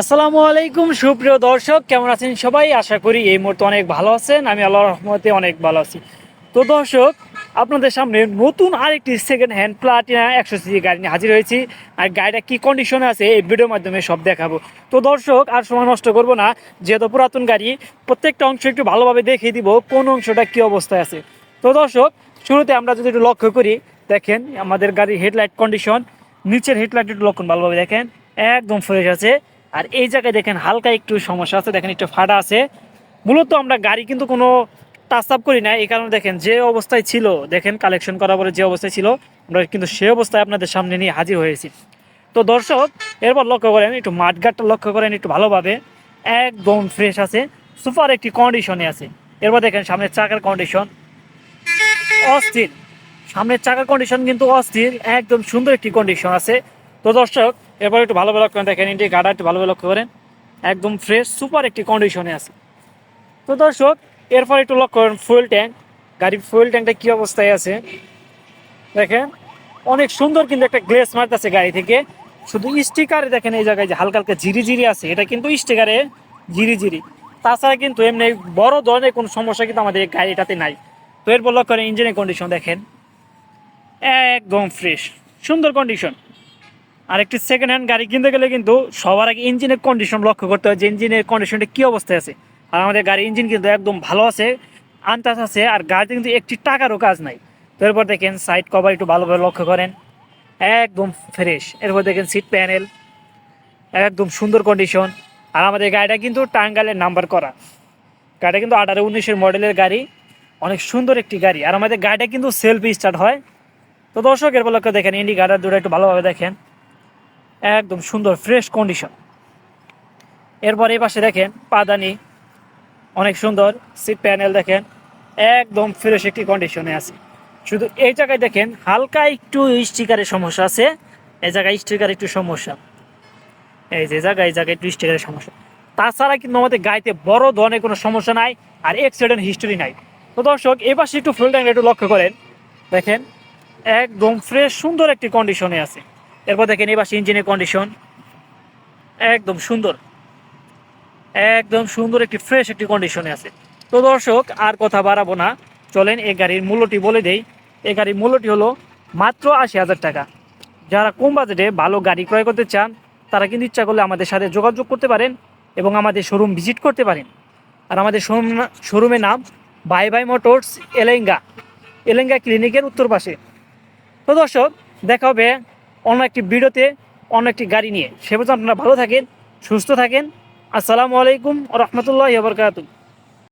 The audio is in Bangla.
আসসালামু আলাইকুম, সুপ্রিয় দর্শক, কেমন আছেন সবাই? আশা করি এই মুহূর্তে অনেক ভালো আছেন। আমি আল্লাহ রহমতে অনেক ভালো আছি। তো দর্শক, আপনাদের সামনে নতুন আরেকটি সেকেন্ড হ্যান্ড প্লাটিনা একশো সিসি গাড়ি নিয়ে হাজির হয়েছি। আর গাড়িটা কী কন্ডিশনে আছে, এই ভিডিওর মাধ্যমে সব দেখাবো। তো দর্শক, আর সময় নষ্ট করব না। যেহেতু পুরাতন গাড়ি, প্রত্যেকটা অংশ একটু ভালোভাবে দেখিয়ে দিব, কোন অংশটা কী অবস্থায় আছে। তো দর্শক, শুরুতে আমরা যদি একটু লক্ষ্য করি, দেখেন আমাদের গাড়ির হেডলাইট কন্ডিশন নিচের হেডলাইট একটু লক্ষণ ভালোভাবে দেখেন, একদম ফ্রেশ আছে। আর এই জায়গায় দেখেন হালকা একটু সমস্যা আছে, দেখেন একটু ফাটা আছে। মূলত আমরা গাড়ি কিন্তু কোনো টাচ আপ করি না, এই কারণে দেখেন যে অবস্থায় ছিল, দেখেন কালেকশন করার পরে যে অবস্থায় ছিল, আমরা কিন্তু সে অবস্থায় আপনাদের সামনে নিয়ে হাজির হয়েছি। তো দর্শক, এরপর লক্ষ্য করেন, একটু মাঠঘাটটা লক্ষ্য করেন, একটু ভালোভাবে, একদম ফ্রেশ আছে সুপার একটি কন্ডিশনে আছে। এরপর দেখেন সামনের চাকার কন্ডিশন অস্থির। সামনের চাকার কন্ডিশন কিন্তু অস্থির, একদম সুন্দর একটি কন্ডিশন আছে। তো দর্শক এরপর একটু ভালোভাবে লক্ষ্য করেন দেখেন ইন্ডি গাড়া একটু ভালোভাবে লক্ষ্য করেন। একদম ফ্রেশ সুপার একটি কন্ডিশনে আছে। তো দর্শক, এরপর একটু লক্ষ্য করেন ফুয়েল ট্যাঙ্ক গাড়ির ফুয়েল ট্যাঙ্কটা কী অবস্থায় আছে? দেখেন, অনেক সুন্দর কিন্তু একটা গ্লেস মারতেছে গাড়ি থেকে। শুধু স্টিকারে দেখেন এই জায়গায় যে হালকা হালকা জিরি আছে, এটা কিন্তু স্টিকারে জিরি তাছাড়া কিন্তু এমনি বড় ধরনের কোনো সমস্যা কিন্তু আমাদের এই গাড়িটাতে নাই। তো এরপর লক্ষ্য করেন ইঞ্জিনের কন্ডিশন দেখেন। একদম ফ্রেশ সুন্দর কন্ডিশন আর একটি সেকেন্ড হ্যান্ড গাড়ি কিনতে গেলে কিন্তু সবার আগে ইঞ্জিনের কন্ডিশন লক্ষ্য করতে হয় যে ইঞ্জিনের কন্ডিশনটা কী অবস্থায় আছে। আর আমাদের গাড়ির ইঞ্জিন কিন্তু একদম ভালো আছে আন্তাজ আছে, আর গাড়িতে কিন্তু একটি টাকারও কাজ নাই। তো এরপর দেখেন সাইড কভার একটু ভালোভাবে লক্ষ্য করেন। একদম ফ্রেশ এরপর দেখেন সিট প্যানেল একদম সুন্দর কন্ডিশন আর আমাদের গাড়িটা কিন্তু টাঙ্গালের নাম্বার করা। গাড়িটা কিন্তু আঠারো উনিশের মডেলের গাড়ি, অনেক সুন্দর একটি গাড়ি। আর আমাদের গাড়িটা কিন্তু সেলফি স্টার্ট হয়। তো দর্শক এরপর লক্ষ্য দেখেন ইন্ডি গাড়ির দুটো একটু ভালোভাবে দেখেন। একদম সুন্দর ফ্রেশ কন্ডিশন এরপর এই পাশে দেখেন, পাদানি, অনেক সুন্দর সিট প্যানেল দেখেন, একদম ফ্রেশ একটি কন্ডিশনে আছে। শুধু এই জায়গায় দেখেন, হালকা একটু স্টিকারের সমস্যা আছে, এই জায়গায় স্টিকার একটু সমস্যা। এই যে জায়গায়, এই জায়গায় একটু স্টিকারের সমস্যা। তাছাড়া কিন্তু আমাদের গাড়িতে বড় ধরনের কোনো সমস্যা নাই, আর অ্যাক্সিডেন্ট হিস্টোরি নাই। তো দর্শক, এই পাশে একটু ফুল ট্যাঙ্ক একটু লক্ষ্য করেন। দেখেন, একদম ফ্রেশ সুন্দর একটি কন্ডিশনে আছে। এরপর দেখেন এই ইঞ্জিনের কন্ডিশন একদম সুন্দর। একদম সুন্দর একটি ফ্রেশ একটি কন্ডিশনে আছে। তো দর্শক, আর কথা বাড়াবো না। চলেন এই গাড়ির মূল্যটি বলে দেই। এই গাড়ির মূল্যটি হলো মাত্র আশি হাজার টাকা। যারা কম বাজেটে ভালো গাড়ি ক্রয় করতে চান, তারা কিন্তু ইচ্ছা করলে আমাদের সাথে যোগাযোগ করতে পারেন এবং আমাদের শোরুম ভিজিট করতে পারেন। আর আমাদের শোরুম শোরুমের নাম bye bye motors Elenga. Elenga ক্লিনিকের উত্তর পাশে। তো দর্শক, দেখা হবে অন্য একটি ভিডিওতে, অন্য একটি গাড়ি নিয়ে। সে পর্যন্ত আপনারা ভালো থাকেন, সুস্থ থাকেন। আসসালামু আলাইকুম রহমতুল্লাহ বরকাতুম